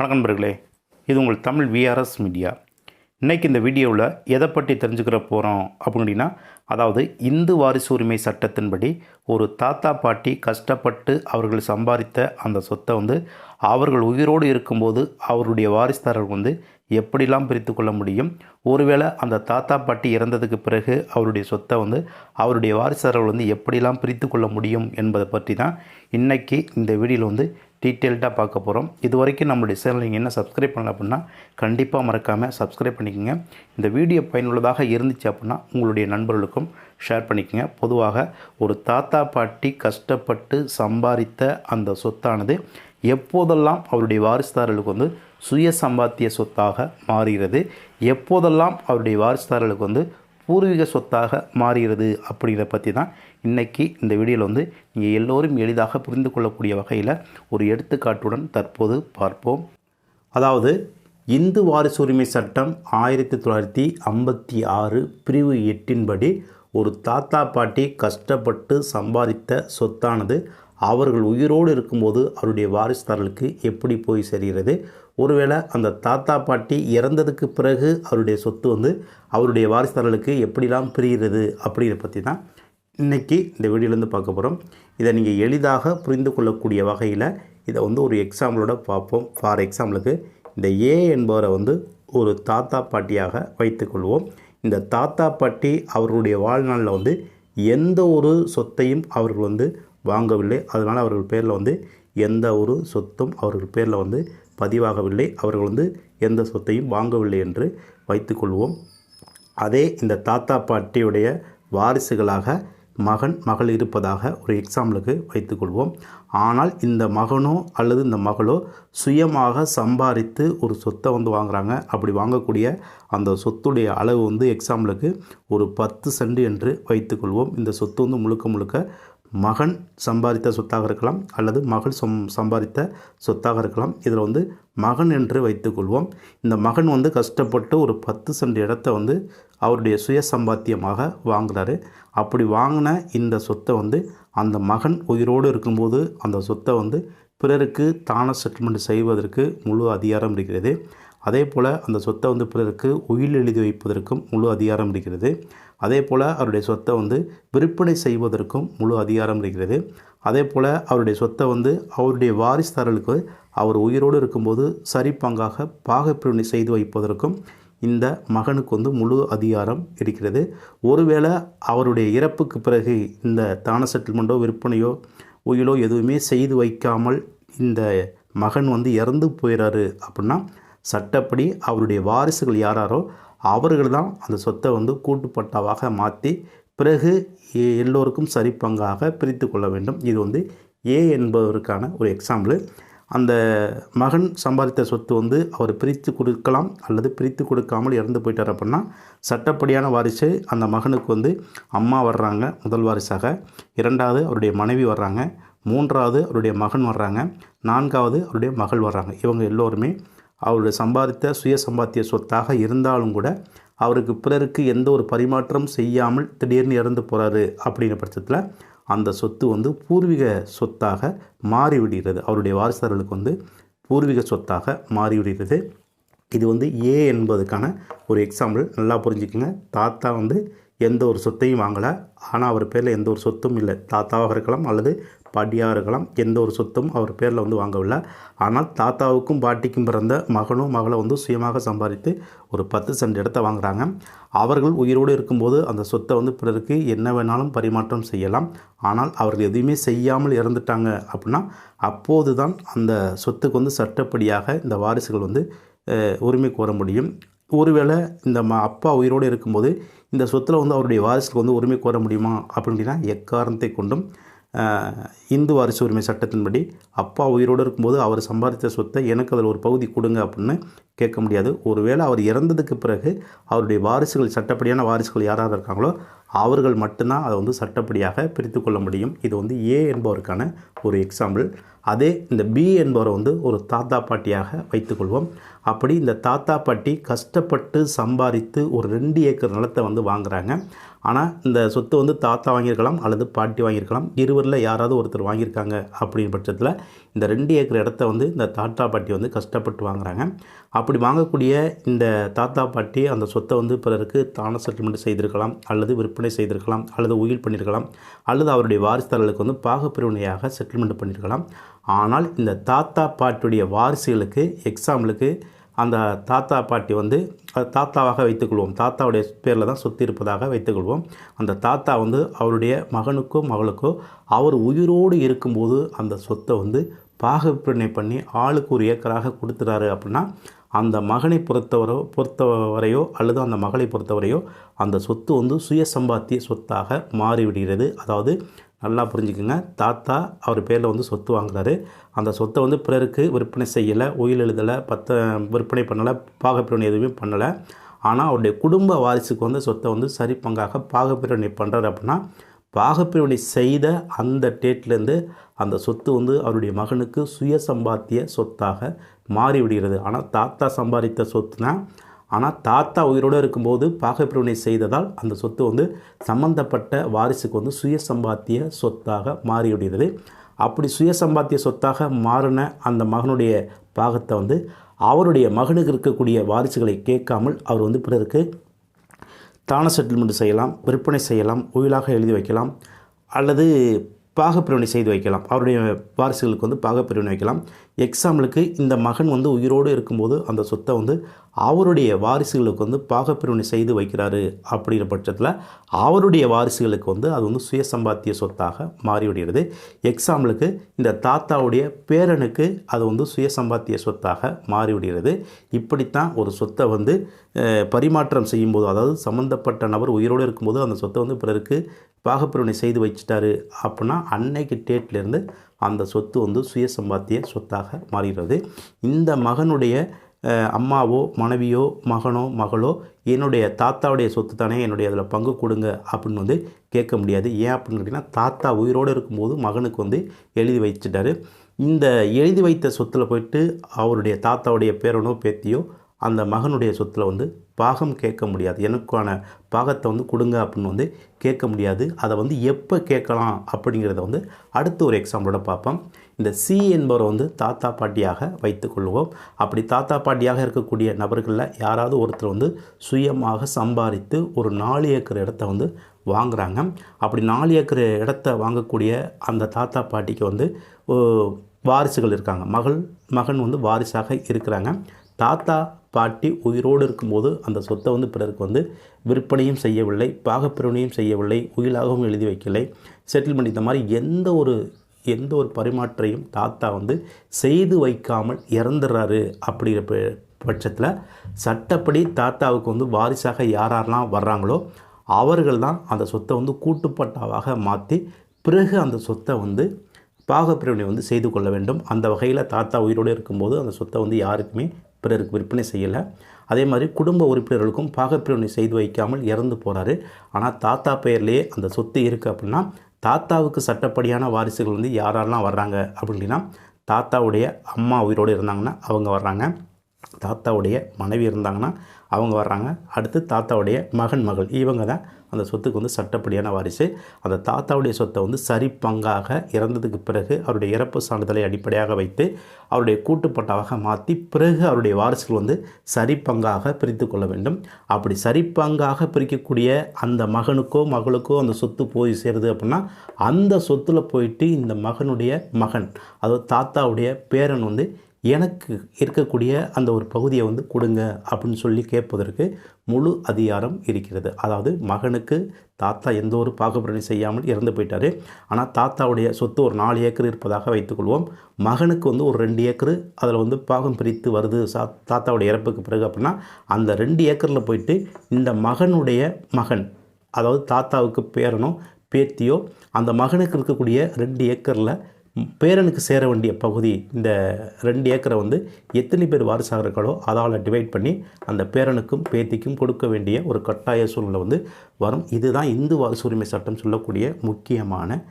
வணக்கம் நண்பர்களே இது உங்கள் தமிழ் விஆர்எஸ் மீடியா இன்றைக்கி இந்த வீடியோவில் எதை பற்றி தெரிஞ்சுக்கிற போகிறோம் அப்படின்னா அதாவது இந்து வாரிசு உரிமை சட்டத்தின்படி ஒரு தாத்தா பாட்டி கஷ்டப்பட்டு அவர்கள் சம்பாதித்த அந்த சொத்தை வந்து அவர்கள் உயிரோடு இருக்கும்போது அவருடைய வாரிசுதாரர்கள் வந்து எப்படிலாம் பிரித்து கொள்ள முடியும்? ஒருவேளை அந்த தாத்தா பாட்டி இறந்ததுக்கு பிறகு அவருடைய சொத்தை வந்து அவருடைய வாரிசுதாரர்கள் வந்து எப்படிலாம் பிரித்து கொள்ள முடியும் என்பதை பற்றி தான் இன்றைக்கி இந்த வீடியோவில் வந்து டீட்டெயில்டாக பார்க்க போகிறோம். இது வரைக்கும் நம்மளுடைய சேனல் நீங்கள் என்ன சப்ஸ்கிரைப் பண்ணல அப்படின்னா கண்டிப்பாக மறக்காமல் சப்ஸ்கிரைப் பண்ணிக்கோங்க. இந்த வீடியோ பயனுள்ளதாக இருந்துச்சு அப்படின்னா உங்களுடைய நண்பர்களுக்கும் ஷேர் பண்ணிக்கோங்க. பொதுவாக ஒரு தாத்தா பாட்டி கஷ்டப்பட்டு சம்பாதித்த அந்த சொத்தானது எப்போதெல்லாம் அவருடைய வாரிசுதாரர்களுக்கு வந்து சுய சம்பாத்திய சொத்தாக மாறுகிறது எப்போதெல்லாம் அவருடைய வாரிசுதாரர்களுக்கு வந்து பூர்வீக சொத்தாக மாறுகிறது அப்படிங்கிறத பற்றி தான் இன்றைக்கி இந்த வீடியோவில் வந்து நீங்கள் எல்லோரும் எளிதாக புரிந்து கொள்ளக்கூடிய வகையில் ஒரு எடுத்துக்காட்டுடன் தற்போது பார்ப்போம். அதாவது இந்து வாரிசு உரிமை சட்டம் ஆயிரத்தி தொள்ளாயிரத்தி ஐம்பத்தி ஆறு பிரிவு எட்டின்படி ஒரு தாத்தா பாட்டி கஷ்டப்பட்டு சம்பாதித்த சொத்தானது அவர்கள் உயிரோடு இருக்கும்போது அவருடைய வாரிசுதாரர்களுக்கு எப்படி போய் சேர்கிறது? ஒருவேளை அந்த தாத்தா பாட்டி இறந்ததுக்கு பிறகு அவருடைய சொத்து வந்து அவருடைய வாரிசுதாரர்களுக்கு எப்படிலாம் பிரிகிறது அப்படிங்கிறத பற்றி தான் இன்றைக்கி இந்த வீடியோலேருந்து பார்க்க போகிறோம் இதை நீங்கள் எளிதாக புரிந்து கொள்ளக்கூடிய வகையில் இதை வந்து ஒரு எக்ஸாம்பிளோட பார்ப்போம். ஃபார் எக்ஸாம்பிளுக்கு இந்த ஏ என்பவரை வந்து ஒரு தாத்தா பாட்டியாக வைத்துக்கொள்வோம் இந்த தாத்தா பாட்டி அவர்களுடைய வாழ்நாளில் வந்து எந்த ஒரு சொத்தையும் அவர்கள் வந்து வாங்கவில்லை. அதனால் அவர்கள் பேரில் வந்து எந்த ஒரு சொத்தும் அவர்கள் பேரில் வந்து பதிவாகவில்லை. அவர்கள் வந்து எந்த சொத்தையும் வாங்கவில்லை என்று வைத்துக்கொள்வோம். அதே இந்த தாத்தா பாட்டியுடைய வாரிசுகளாக மகன் மகள் இருப்பதாக ஒரு எக்ஸாம்பிளுக்கு வைத்துக்கொள்வோம். ஆனால் இந்த மகனோ அல்லது இந்த மகளோ சுயமாக சம்பாதித்து ஒரு சொத்தை வந்து வாங்குறாங்க. அப்படி வாங்கக்கூடிய அந்த சொத்துடைய அளவு வந்து எக்ஸாம்பிளுக்கு ஒரு பத்து சென்ட் என்று வைத்துக்கொள்வோம். இந்த சொத்து வந்து முழுக்க முழுக்க மகன் சம்பாதித்த சொத்தாக இருக்கலாம் அல்லது மகள் சம் சம்பாதித்த சொத்தாக இருக்கலாம். இதில் வந்து மகன் என்று வைத்துக்கொள்வோம் இந்த மகன் வந்து கஷ்டப்பட்டு ஒரு பத்து சென்ட் இடத்த வந்து அவருடைய சுய சம்பாத்தியமாக வாங்குறாரு. அப்படி வாங்கின இந்த சொத்தை வந்து அந்த மகன் உயிரோடு இருக்கும்போது அந்த சொத்தை வந்து பிறருக்கு தான செட்டில்மெண்ட் செய்வதற்கு முழு அதிகாரம் இருக்கிறது. அதே போல் அந்த சொத்தை வந்து பிறருக்கு உயில் எழுதி வைப்பதற்கும் முழு அதிகாரம் இருக்கிறது. அதே போல் அவருடைய சொத்தை வந்து விற்பனை செய்வதற்கும் முழு அதிகாரம் இருக்கிறது. அதே போல் அவருடைய சொத்தை வந்து அவருடைய வாரிசுதாரர்களுக்கு அவர் உயிரோடு இருக்கும்போது சரி பங்காக பாகப்பிரிவினை செய்து வைப்பதற்கும் இந்த மகனுக்கு வந்து முழு அதிகாரம் இருக்கிறது. ஒருவேளை அவருடைய இறப்புக்கு பிறகு இந்த தான செட்டில்மெண்ட்டோ விற்பனையோ உயிலோ எதுவுமே செய்து வைக்காமல் இந்த மகன் வந்து இறந்து போயிறாரு அப்படின்னா சட்டப்படி அவருடைய வாரிசுகள் யாராரோ அவர்கள் தான் அந்த சொத்தை வந்து கூட்டுப்பட்டாவாக மாற்றி பிறகு எல்லோருக்கும் சரி பங்காக பிரித்து கொள்ள வேண்டும். இது வந்து ஏ என்பதற்கான ஒரு எக்ஸாம்பிள் அந்த மகன் சம்பாதித்த சொத்து வந்து அவர் பிரித்து கொடுக்கலாம் அல்லது பிரித்து கொடுக்காமல் இறந்து போயிட்டார் அப்படின்னா சட்டப்படியான வாரிசு அந்த மகனுக்கு வந்து அம்மா வர்றாங்க முதல் வாரிசாக. இரண்டாவது அவருடைய மனைவி வர்றாங்க மூன்றாவது அவருடைய மகன் வர்றாங்க நான்காவது அவருடைய மகள் வர்றாங்க. இவங்க எல்லோருமே அவருடைய சம்பாதித்த சுய சம்பாத்திய சொத்தாக இருந்தாலும் கூட அவருக்கு பிறருக்கு எந்த ஒரு பரிமாற்றம் செய்யாமல் திடீர்னு இறந்து போகிறாரு அப்படிங்கிற பட்சத்தில் அந்த சொத்து வந்து பூர்வீக சொத்தாக மாறிவிடுகிறது. அவருடைய வாரிசுதாரர்களுக்கு வந்து பூர்வீக சொத்தாக மாறிவிடுகிறது. இது வந்து ஏ என்பதுக்கான ஒரு எக்ஸாம்பிள் நல்லா புரிஞ்சுக்கங்க. தாத்தா வந்து எந்த ஒரு சொத்தையும் வாங்கலை. ஆனால் அவர் பேரில் எந்த ஒரு சொத்தும் இல்லை. தாத்தாவாக இருக்கலாம் அல்லது பாட்டியாக இருக்கலாம் எந்த ஒரு சொத்தும் அவர் பேரில் வந்து வாங்கவில்லை. ஆனால் தாத்தாவுக்கும் பாட்டிக்கும் பிறந்த மகனும் மகளை வந்து சுயமாக சம்பாதித்து ஒரு பத்து சென்ட் இடத்த வாங்குகிறாங்க அவர்கள் உயிரோடு இருக்கும்போது அந்த சொத்தை வந்து பிறருக்கு என்ன வேணாலும் பரிமாற்றம் செய்யலாம். ஆனால் அவர்கள் எதுவுமே செய்யாமல் இறந்துட்டாங்க அப்படின்னா அப்போது தான் அந்த சொத்துக்கு வந்து சட்டப்படியாக இந்த வாரிசுகள் வந்து உரிமை கோர முடியும். ஒருவேளை இந்த ம அப்பா உயிரோடு இருக்கும்போது இந்த சொத்தில் வந்து அவருடைய வாரிசுக்கு வந்து உரிமை கோர முடியுமா அப்படின்னா எக்காரணத்தை கொண்டும் இந்து வாரிசு உரிமை சட்டத்தின்படி அப்பா உயிரோடு இருக்கும்போது அவர் சம்பாதித்த சொத்தை எனக்கு அதில் ஒரு பகுதி கொடுங்க அப்படின்னு கேட்க முடியாது. ஒருவேளை அவர் இறந்ததுக்கு பிறகு அவருடைய வாரிசுகள் சட்டப்படியான வாரிசுகள் யாராவது இருக்காங்களோ அவர்கள் மட்டும்தான் அதை வந்து சட்டப்படியாக பிரித்து கொள்ள முடியும். இது வந்து ஏ என்பவருக்கான ஒரு எக்ஸாம்பிள் அதே இந்த பி என்பவரை வந்து ஒரு தாத்தா பாட்டியாக வைத்துக்கொள்வோம் அப்படி இந்த தாத்தா பாட்டி கஷ்டப்பட்டு சம்பாதித்து ஒரு ரெண்டு ஏக்கர் நிலத்தை வந்து வாங்குறாங்க. ஆனால் இந்த சொத்து வந்து தாத்தா வாங்கியிருக்கலாம் அல்லது பாட்டி வாங்கியிருக்கலாம். இருவரில் யாராவது ஒருத்தர் வாங்கியிருக்காங்க அப்படின்ற பட்சத்தில் இந்த ரெண்டு ஏக்கர் இடத்த வந்து இந்த தாத்தா பாட்டி வந்து கஷ்டப்பட்டு வாங்குறாங்க. அப்படி வாங்கக்கூடிய இந்த தாத்தா பாட்டி அந்த சொத்தை வந்து பிறருக்கு தான செட்டில்மெண்ட் செய்திருக்கலாம் அல்லது விற்பனை செய்திருக்கலாம் அல்லது உயில் பண்ணியிருக்கலாம் அல்லது அவருடைய வாரிசுதாரர்களுக்கு வந்து பாகப்பிரிவினையாக செட்டில்மெண்ட் பண்ணியிருக்கலாம் ஆனால் இந்த தாத்தா பாட்டியுடைய வாரிசுகளுக்கு எக்ஸாம்பிளுக்கு அந்த தாத்தா பாட்டி வந்து தாத்தாவாக வைத்துக்கொள்வோம். தாத்தாவுடைய பேரில் தான் சொத்து இருப்பதாக வைத்துக்கொள்வோம். அந்த தாத்தா வந்து அவருடைய மகனுக்கோ மகளுக்கோ அவர் உயிரோடு இருக்கும்போது அந்த சொத்தை வந்து பாகப்பிரணை பண்ணி ஆளுக்கு ஒரு ஏக்கராக கொடுத்துறாரு அப்படின்னா அந்த மகனை பொறுத்தவரோ பொறுத்தவரையோ அல்லது அந்த மகளை பொறுத்தவரையோ அந்த சொத்து வந்து சுய சம்பாத்திய சொத்தாக மாறிவிடுகிறது. அதாவது நல்லா புரிஞ்சுக்குங்க. தாத்தா அவர் பேரில் வந்து சொத்து வாங்குறாரு. அந்த சொத்தை வந்து பிறருக்கு விற்பனை செய்யலை உயில் எழுதலை பத்த விற்பனை பண்ணலை பாகப்பிரிவினை எதுவுமே பண்ணலை. ஆனால் அவருடைய குடும்ப வாரிசுக்கு வந்து சொத்தை வந்து சரி பங்காக பாகப்பிரிவினை பண்ணுறாரு அப்படின்னா பாகப்பிரிவினை செய்த அந்த டேட்லேருந்து அந்த சொத்து வந்து அவருடைய மகனுக்கு சுய சம்பாத்திய சொத்தாக மாறிவிடுகிறது. ஆனால் தாத்தா சம்பாதித்த சொத்துனா ஆனால் தாத்தா உயிரோடு இருக்கும்போது பாகப்பிரிவினை செய்ததால் அந்த சொத்து வந்து சம்பந்தப்பட்ட வாரிசுக்கு வந்து சுய சம்பாத்திய சொத்தாக மாறிவிடுகிறது. அப்படி சுய சம்பாத்திய சொத்தாக மாறின அந்த மகனுடைய பாகத்தை வந்து அவருடைய மகனுக்கு இருக்கக்கூடிய வாரிசுகளை கேட்காமல் அவர் வந்து பிறருக்கு தான செட்டில்மெண்ட் செய்யலாம் விற்பனை செய்யலாம் உயிலாக எழுதி வைக்கலாம் அல்லது பாகப்பிரிவினை செய்து வைக்கலாம். அவருடைய வாரிசுகளுக்கு வந்து பாகப்பிரிவினை வைக்கலாம். எக்ஸாம்பிளுக்கு இந்த மகன் வந்து உயிரோடு இருக்கும்போது அந்த சொத்தை வந்து அவருடைய வாரிசுகளுக்கு வந்து பாகப்பிரிவினை செய்து வைக்கிறாரு அப்படிங்கிற பட்சத்தில் அவருடைய வாரிசுகளுக்கு வந்து அது வந்து சுயசம்பாத்திய சொத்தாக மாறிவிடுகிறது. எக்ஸாம்பிளுக்கு இந்த தாத்தாவுடைய பேரனுக்கு அது வந்து சுய சம்பாத்திய சொத்தாக மாறிவிடுகிறது. இப்படித்தான் ஒரு சொத்தை வந்து பரிமாற்றம் செய்யும்போது அதாவது சம்மந்தப்பட்ட நபர் உயிரோடு இருக்கும்போது அந்த சொத்தை வந்து பிறருக்கு பாகப்பிரிவினை செய்து வச்சிட்டாரு அப்படின்னா அன்னைக்கு டேட்லேருந்து அந்த சொத்து வந்து சுய சம்பாத்திய சொத்தாக மாறுகிறது இந்த மகனுடைய அம்மாவோ மனைவியோ மகனோ மகளோ என்னுடைய தாத்தாவுடைய சொத்து தானே என்னுடைய அதில் பங்கு கொடுங்க அப்படின்னு வந்து கேட்க முடியாது. ஏன் அப்படின்னு கேட்டிங்கன்னா தாத்தா உயிரோடு இருக்கும்போது மகனுக்கு வந்து எழுதி வச்சுட்டாரு இந்த எழுதி வைத்த சொத்தில் போயிட்டு அவருடைய தாத்தாவுடைய பேரனோ பேத்தியோ அந்த மகனுடைய சொத்தில் வந்து பாகம் கேட்க முடியாது. எனக்கான பாகத்தை வந்து கொடுங்க அப்படின்னு வந்து கேட்க முடியாது. அதை வந்து எப்போ கேட்கலாம் அப்படிங்கிறத வந்து அடுத்த ஒரு எக்ஸாம்பிளோட பார்ப்போம். இந்த சி என்பவரை வந்து தாத்தா பாட்டியாக வைத்துக்கொள்வோம் அப்படி தாத்தா பாட்டியாக இருக்கக்கூடிய நபர்களில் யாராவது ஒருத்தர் வந்து சுயமாக சம்பாதித்து ஒரு நாலு ஏக்கர் இடத்த வந்து வாங்குகிறாங்க அப்படி நாலு ஏக்கர் இடத்த வாங்கக்கூடிய அந்த தாத்தா பாட்டிக்கு வந்து வாரிசுகள் இருக்காங்க. மகள் மகன் வந்து வாரிசாக இருக்கிறாங்க. தாத்தா பாட்டி உயிரோடு இருக்கும்போது அந்த சொத்தை வந்து பிறருக்கு வந்து விற்பனையும் செய்யவில்லை பாகப்பிரிவினையும் செய்யவில்லை உயிலாகவும் எழுதி வைக்கலை. செட்டில்மெண்ட் இந்த மாதிரி எந்த ஒரு எந்த ஒரு பரிமாற்றையும் தாத்தா வந்து செய்து வைக்காமல் இறந்துடுறாரு அப்படிங்கிற ப- பட்சத்தில் சட்டப்படி தாத்தாவுக்கு வந்து வாரிசாக யார் யாரெல்லாம் வர்றாங்களோ அவர்கள் தான் அந்த சொத்தை வந்து கூட்டுப்பட்டாவாக மாற்றி பிறகு அந்த சொத்தை வந்து பாகப்பிரிவினை வந்து செய்து கொள்ள வேண்டும். அந்த வகையில் தாத்தா உயிரோடு இருக்கும்போது அந்த சொத்தை வந்து யாருக்குமே பிறருக்கு விற்பனை செய்யலை. அதே மாதிரி குடும்ப உறுப்பினர்களுக்கும் பாகப்பிரிவினை செய்து வைக்காமல் இறந்து போகிறாரு ஆனால் தாத்தா பெயர்லேயே அந்த சொத்து இருக்குது அப்படின்னா தாத்தாவுக்கு சட்டப்படியான வாரிசுகள் வந்து யாரெல்லாம் வர்றாங்க அப்படின்னா தாத்தாவுடைய அம்மா உயிரோடு இருந்தாங்கன்னா அவங்க வர்றாங்க. தாத்தாவுடைய மனைவி இருந்தாங்கன்னா அவங்க வர்றாங்க. அடுத்து தாத்தாவுடைய மகன் மகள். இவங்க தான் அந்த சொத்துக்கு வந்து சட்டப்படியான வாரிசு. அந்த தாத்தாவுடைய சொத்தை வந்து சரி பங்காக இறந்ததுக்கு பிறகு அவருடைய இறப்பு சான்றிதழை அடிப்படையாக வைத்து அவருடைய கூட்டுப்பட்டாவாக மாற்றி பிறகு அவருடைய வாரிசுகள் வந்து சரி பங்காக பிரித்து கொள்ள வேண்டும். அப்படி சரி பங்காக பிரிக்கக்கூடிய அந்த மகனுக்கோ மகளுக்கோ அந்த சொத்து போய் சேருது அப்படின்னா அந்த சொத்தில் போயிட்டு இந்த மகனுடைய மகன் அதாவது தாத்தாவுடைய பேரன் வந்து எனக்கு இருக்கக்கூடிய அந்த ஒரு பகுதியை வந்து கொடுங்க அப்படின்னு சொல்லி கேட்பதற்கு முழு அதிகாரம் இருக்கிறது. அதாவது மகனுக்கு தாத்தா எந்த ஒரு பாகுபிரணி செய்யாமல் இறந்து போயிட்டாரு. ஆனால் தாத்தாவுடைய சொத்து ஒரு நாலு ஏக்கர் இருப்பதாக வைத்துக்கொள்வோம். மகனுக்கு வந்து ஒரு ரெண்டு ஏக்கர் அதில் வந்து பாகம் பிரித்து வருது சா தாத்தாவுடைய இறப்புக்கு பிறகு அப்படின்னா அந்த ரெண்டு ஏக்கரில் போயிட்டு இந்த மகனுடைய மகன் அதாவது தாத்தாவுக்கு பேரனோ பேத்தியோ அந்த மகனுக்கு இருக்கக்கூடிய ரெண்டு ஏக்கரில் பேரனுக்கு சேர வேண்டிய பகுதி இந்த ரெண்டு ஏக்கரை வந்து எத்தனை பேர் வாரிசாக அதால் டிவைட் பண்ணி அந்த பேரனுக்கும் பேத்திக்கும் கொடுக்க வேண்டிய ஒரு கட்டாய சூழ்நிலை வந்து வரும். இதுதான் இந்து வாரிசு உரிமை சட்டம் சொல்லக்கூடிய முக்கியமான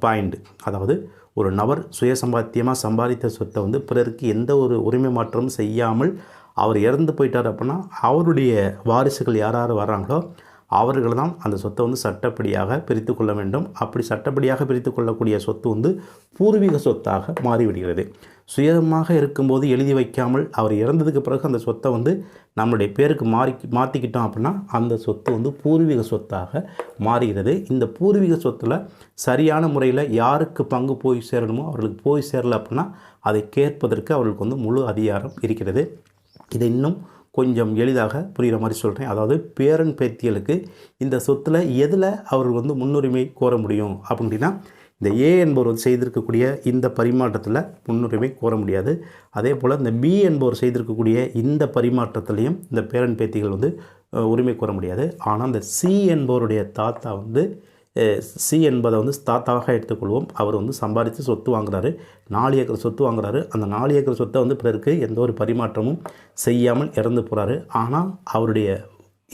பாயிண்ட் அதாவது ஒரு நபர் சுயசம்பாத்தியமாக சம்பாதித்த சொத்தை வந்து பிறருக்கு எந்த ஒரு உரிமை மாற்றமும் செய்யாமல் அவர் இறந்து போயிட்டார் அப்படின்னா அவருடைய வாரிசுகள் யார் யார் வர்றாங்களோ அவர்கள் தான் அந்த சொத்தை வந்து சட்டப்படியாக பிரித்து கொள்ள வேண்டும். அப்படி சட்டப்படியாக பிரித்து கொள்ளக்கூடிய சொத்து வந்து பூர்வீக சொத்தாக மாறிவிடுகிறது. சுயமாக இருக்கும்போது எழுதி வைக்காமல் அவர் இறந்ததுக்கு பிறகு அந்த சொத்தை வந்து நம்மளுடைய பேருக்கு மாறி மாற்றிக்கிட்டோம் அப்படின்னா அந்த சொத்து வந்து பூர்வீக சொத்தாக மாறுகிறது. இந்த பூர்வீக சொத்தில் சரியான முறையில் யாருக்கு பங்கு போய் சேரணுமோ அவர்களுக்கு போய் சேரலை அப்படின்னா அதை கேட்பதற்கு அவர்களுக்கு வந்து முழு அதிகாரம் இருக்கிறது. இதை இன்னும் கொஞ்சம் எளிதாக புரிகிற மாதிரி சொல்கிறேன் அதாவது பேரன் பேத்திகளுக்கு இந்த சொத்தில் எதில் அவர்கள் வந்து முன்னுரிமை கோர முடியும் அப்படின்னா இந்த ஏ என்பவர் வந்து செய்திருக்கக்கூடிய இந்த பரிமாற்றத்தில் முன்னுரிமை கோர முடியாது. அதே போல் இந்த பி என்பவர் செய்திருக்கக்கூடிய இந்த பரிமாற்றத்துலேயும் இந்த பேரன் பேத்திகள் வந்து உரிமை கோர முடியாது. ஆனால் இந்த சி என்பவருடைய தாத்தா வந்து சி என்பதை வந்து தாத்தாவாக எடுத்துக்கொள்வோம். அவர் வந்து சம்பாதித்து சொத்து வாங்குறாரு. நாலு ஏக்கர் சொத்து வாங்குறாரு. அந்த நாலு ஏக்கர் சொத்தை வந்து பிறருக்கு எந்த ஒரு பரிமாற்றமும் செய்யாமல் இறந்து போகிறாரு ஆனால் அவருடைய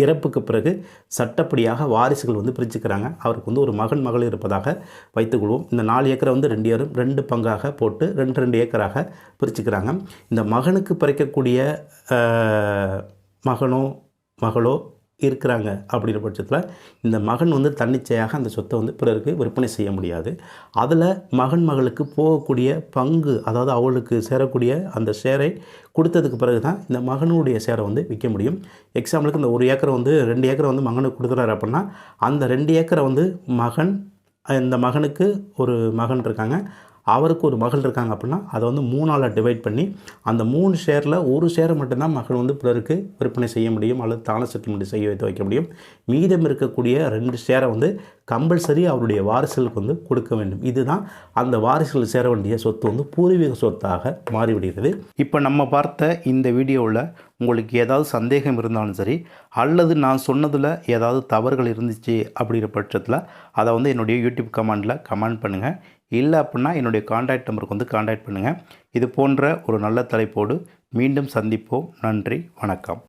இறப்புக்கு பிறகு சட்டப்படியாக வாரிசுகள் வந்து பிரிச்சுக்கிறாங்க. அவருக்கு வந்து ஒரு மகன் மகள் இருப்பதாக வைத்துக்கொள்வோம். இந்த நாலு ஏக்கரை வந்து ரெண்டு ஏரும் ரெண்டு பங்காக போட்டு ரெண்டு ரெண்டு ஏக்கராக பிரிச்சுக்கிறாங்க. இந்த மகனுக்கு பிறக்கக்கூடிய மகனோ மகளோ இருக்கிறாங்க அப்படிங்கிற பட்சத்தில் இந்த மகன் வந்து தன்னிச்சையாக அந்த சொத்தை வந்து பிறருக்கு விற்பனை செய்ய முடியாது. அதில் மகன் மகளுக்கு போகக்கூடிய பங்கு அதாவது அவளுக்கு சேரக்கூடிய அந்த ஷேரை கொடுத்ததுக்கு பிறகு தான் இந்த மகனுடைய ஷேரை வந்து விற்க முடியும். எக்ஸாம்பிளுக்கு இந்த ஒரு ஏக்கரை வந்து ரெண்டு ஏக்கரை வந்து மகனுக்கு கொடுக்குறாரு அப்படின்னா அந்த ரெண்டு ஏக்கரை வந்து மகன் இந்த மகனுக்கு ஒரு மகன் இருக்காங்க. அவருக்கு ஒரு மகள் இருக்காங்க அப்படின்னா அதை வந்து மூணால் டிவைட் பண்ணி அந்த மூணு ஷேரில் ஒரு ஷேரை மட்டும்தான் மகள் வந்து பிறருக்கு விற்பனை செய்ய முடியும் அல்லது தான செட்டில்மெண்ட் செய்ய வைத்து வைக்க முடியும். மீதம் இருக்கக்கூடிய ரெண்டு ஷேரை வந்து கம்பல்சரி அவருடைய வாரிசுகளுக்கு வந்து கொடுக்க வேண்டும். இதுதான் அந்த வாரிசுகள் சேர வேண்டிய சொத்து வந்து பூர்வீக சொத்தாக மாறிவிடுகிறது. இப்போ நம்ம பார்த்த இந்த வீடியோவில் உங்களுக்கு ஏதாவது சந்தேகம் இருந்தாலும் சரி அல்லது நான் சொன்னதில் ஏதாவது தவறுகள் இருந்துச்சு அப்படிங்கிற பட்சத்தில் அதை வந்து என்னுடைய யூடியூப் கமெண்டில் கமெண்ட் பண்ணுங்கள் இல்லை அப்படின்னா என்னுடைய காண்டாக்ட் நம்பருக்கு வந்து காண்டாக்ட் பண்ணுங்கள் இது போன்ற ஒரு நல்ல தலைப்போடு மீண்டும் சந்திப்போம். நன்றி. வணக்கம்.